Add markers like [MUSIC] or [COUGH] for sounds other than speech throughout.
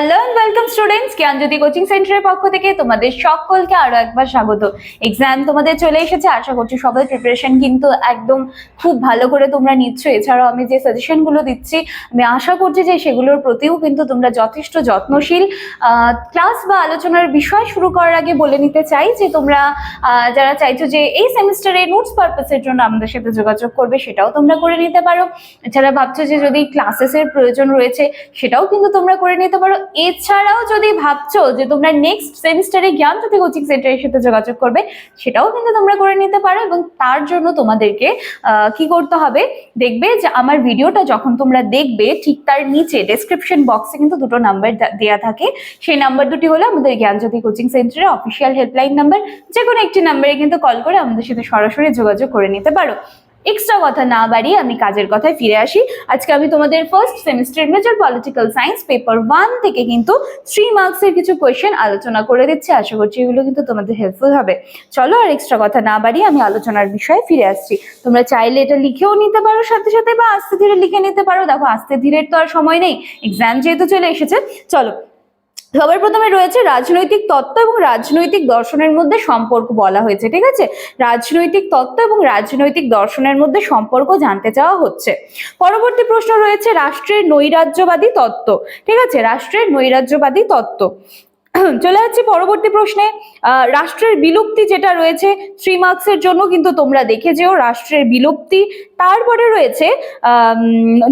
Hello and welcome students Gyanjyoti coaching সেন্টারের পক্ষ থেকে তোমাদের সকলকে আরও একবার স্বাগত। এক্সাম তোমাদের চলে এসেছে। আশা করছি সবাই প্রিপারেশন কিন্তু একদম খুব ভালো করে তোমরা নিচ্ছ। এছাড়াও আমি যে সাজেশনগুলো দিচ্ছি, আমি আশা করছি যে সেগুলোর প্রতিও কিন্তু তোমরা যথেষ্ট যত্নশীল। ক্লাস বা আলোচনার বিষয় শুরু করার আগে বলে নিতে চাই যে তোমরা যারা চাইছো যে এই সেমিস্টারে নোটস পারপাসের জন্য আমাদের সাথে যোগাযোগ করবে, সেটাও তোমরা করে নিতে পারো। এছাড়া ভাবছ যে যদি ক্লাসেসের প্রয়োজন রয়েছে, সেটাও কিন্তু তোমরা করে নিতে পারো। এছাড়াও যদি ভাবছ যে তোমরা নেক্সট সেমিস্টারে জ্ঞান জ্ঞানজ্যোতি কোচিং সেন্টারের সাথে যোগাযোগ করবে, সেটাও কিন্তু তোমরা করে নিতে পারো এবং তার জন্য তোমাদেরকে কি করতে হবে? দেখবে যে আমার ভিডিওটা যখন তোমরা দেখবে, ঠিক তার নিচে ডেসক্রিপশন বক্সে কিন্তু দুটো নাম্বার দেওয়া থাকে। সেই নাম্বার দুটি হলো আমাদের জ্ঞান জ্ঞানজ্যোতি কোচিং সেন্টারের অফিসিয়াল হেল্পলাইন নাম্বার যে কোনো একটি নাম্বারে কিন্তু কল করে আমাদের সাথে সরাসরি যোগাযোগ করে নিতে পারো। এক্সট্রা কথা না বাড়িয়ে আমি কাজের কথায় ফিরে আসি। আজকে আমি তোমাদের first semester major political science paper one থেকে কিন্তু থ্রি মার্কসের কিছু কোয়েশ্চেন আলোচনা করে দিচ্ছি। আশা করছি এগুলো কিন্তু তোমাদের হেল্পফুল হবে। চলো আর এক্সট্রা কথা না বাড়িয়ে আমি আলোচনার বিষয়ে ফিরে আসছি। তোমরা চাইলে এটা লিখেও নিতে পারো সাথে সাথে বা আস্তে ধীরে লিখে নিতে পারো। দেখো আস্তে ধীরে তো আর সময় নেই। এক্সাম যেহেতু চলে এসেছে। চলো সবার প্রথমে রয়েছে রাজনৈতিক তত্ত্ব এবং রাজনৈতিক দর্শনের মধ্যে সম্পর্ক বলা হয়েছে, ঠিক আছে? রাজনৈতিক তত্ত্ব এবং রাজনৈতিক দর্শনের মধ্যে সম্পর্ক জানতে চাওয়া হচ্ছে। পরবর্তী প্রশ্ন রয়েছে রাষ্ট্রের নৈরাজ্যবাদী তত্ত্ব, ঠিক আছে? রাষ্ট্রের নৈরাজ্যবাদী তত্ত্ব। [CLEARS THROAT] চলে যাচ্ছি পরবর্তী প্রশ্নে। রাষ্ট্রের বিলুপ্তি যেটা রয়েছে থ্রি মার্কসের জন্য কিন্তু তোমরা দেখে যেও রাষ্ট্রের বিলুপ্তি। তারপরে রয়েছে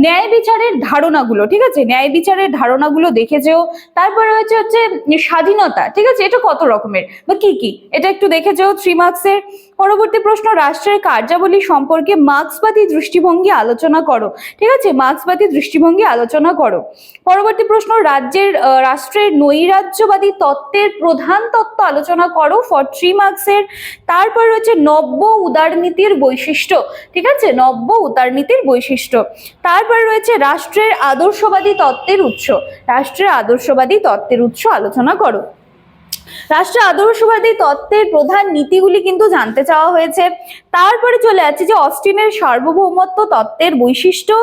ন্যায় বিচারের ধারণাগুলো, ঠিক আছে? ন্যায় বিচারের ধারণাগুলো দেখে যেও। তারপরে রয়েছে হচ্ছে স্বাধীনতা, ঠিক আছে? এটা কত রকমের? বা কি কি? এটা একটু দেখে যেও থ্রি মার্কসের পরবর্তী প্রশ্ন, রাষ্ট্রের কার্যাবলী সম্পর্কে মার্ক্সবাদী দৃষ্টিভঙ্গি আলোচনা করো। ঠিক আছে? মার্ক্সবাদী দৃষ্টিভঙ্গি আলোচনা করো। পরবর্তী প্রশ্ন, রাজ্যের রাষ্ট্রের নৈরাজ্যবাদী তত্ত্বের প্রধান তত্ত্ব আলোচনা করো ফর থ্রি মার্কসের তারপর রয়েছে নব্য উদারনীতির বৈশিষ্ট্য। ঠিক আছে? নব্য উদারনীতির বৈশিষ্ট্য। তারপর রয়েছে রাষ্ট্রের আদর্শবাদী তত্ত্বের উৎস। রাষ্ট্রের আদর্শবাদী তত্ত্বের উৎস আলোচনা করো। রাষ্ট্রের আদর্শবাদী তত্ত্বের প্রধান নীতিগুলি কিন্তু জানতে চাওয়া হয়েছে। তারপরে চলে যাচ্ছে যে অস্টিনের সার্বভৌমত্ব তত্ত্বের বৈশিষ্ট্য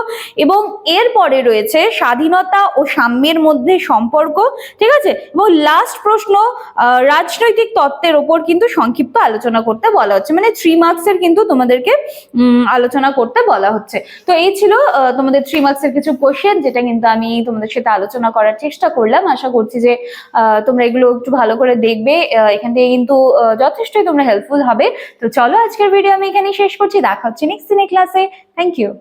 এবং এরপরে রয়েছে স্বাধীনতা ও সাম্যের মধ্যে সম্পর্ক, ঠিক আছে? এবং লাস্ট প্রশ্ন রাজনৈতিক তত্ত্বের ওপর কিন্তু সংক্ষিপ্ত আলোচনা করতে বলা হচ্ছে। মানে থ্রি মার্কসের কিন্তু তোমাদেরকে আলোচনা করতে বলা হচ্ছে। তো এই ছিল তোমাদের থ্রি মার্কসের কিছু কোশ্চেন যেটা কিন্তু আমি তোমাদের সাথে আলোচনা করার চেষ্টা করলাম। আশা করছি যে তোমরা এগুলো একটু ভালো করে দেখবে আহ, এখান থেকে কিন্তু যথেষ্টই তোমরা হেল্পফুল হবে। তো চলো আজকের ভিডিও আমি এখানেই শেষ করছি। দেখা হচ্ছে নেক্সট দিনে ক্লাসে থ্যাংক ইউ